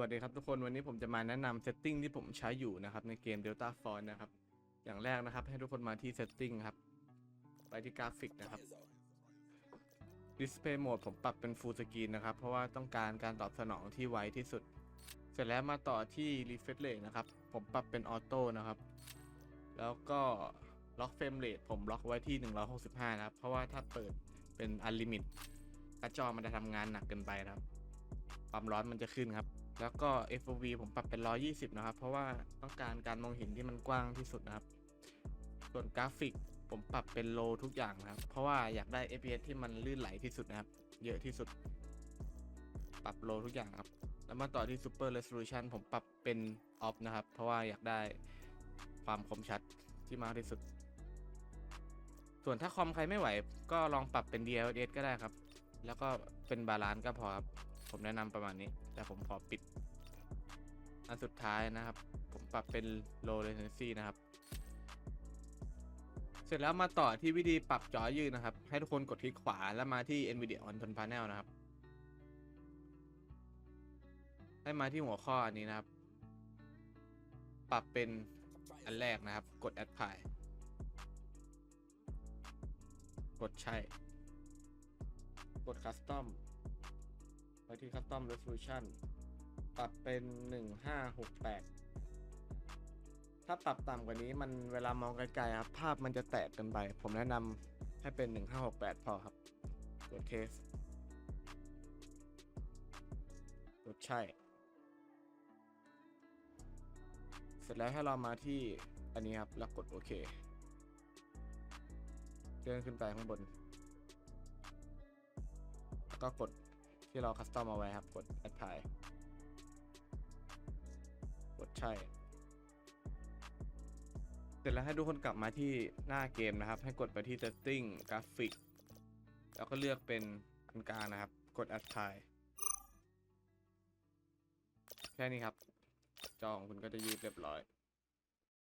วัสดีครับทุกคนวันนี้ผมจะมาแนะนำเซตติ้งที่ผมใช้อยู่นะครับในเกม Delta f o n นะครับ อย่างแรกนะครับ ให้ทุกคนมาที่ Setting ครับ ไปที่กราฟิกนะครับ Display Mode ผมปรับเป็น Full Screen นะครับ เพราะว่าต้องการการตอบสนองที่ไวที่สุด เสร็จแล้วมาต่อที่ Refresh Rate นะครับ ผมปรับเป็นออโต้นะครับ แล้วก็ล็อกเฟรมเรทผมล็อกไว้ที่ 165 นะครับ เพราะว่าถ้าเปิดเป็น Unlimit กระจอมันจะทำงานหนักเกินไปนะครับ ความร้อนมันจะขึ้นครับ แล้วก็ FOV ผมปรับเป็น 120 นะครับ เพราะว่าต้องการการมองเห็นที่มันกว้างที่สุดนะครับ ส่วนกราฟิกผมปรับเป็นโลทุกอย่างนะครับ เพราะว่าอยากได้ FPS ที่มันลื่นไหลที่สุดนะครับ เยอะที่สุด ปรับโลทุกอย่างครับ แล้วมาต่อที่ Super Resolution ผมปรับเป็นออฟนะครับ เพราะว่าอยากได้ความคมชัดที่มากที่สุด ส่วนถ้าคอมใครไม่ไหว ก็ลองปรับเป็น DLSS ก็ได้ครับ แล้วก็เป็นบาลานซ์ก็พอครับ ผมแนะนำประมาณนี้ แต่ผมขอปิด อันสุดท้ายนะครับ ผมปรับเป็น low latency นะครับ เสร็จแล้วมาต่อที่วิธีปรับจอยืดนะครับ ให้ทุกคนกดคลิกขวาแล้วมาที่ NVIDIA on Ton Panel นะครับ ให้มาที่หัวข้ออันนี้นะครับ ปรับเป็นอันแรกนะครับ กด Apply กดใช่ กด Custom ไปที่ Custom Resolution ปรับเป็น 1568 ถ้าปรับต่ำกว่านี้มันเวลามองไกลๆครับ ภาพมันจะแตกกินไป ผมแนะนำให้เป็น 1568 พอครับ กด Case กดใช่ เสร็จแล้วให้เรามาที่อันนี้ครับ แล้วกดโอเคเลื่อนขึ้นไปข้างบน แล้วก็กด ที่เราคัสตอมเอาไว้ครับกด apply กดใช่ เสร็จแล้วให้ทุกคนกลับมาที่หน้าเกมนะครับ ให้กดไปที่ setting กราฟิกแล้วก็เลือกเป็นอันกลางนะครับ กด apply แค่นี้ครับ จองคุณก็จะยืดเรียบร้อย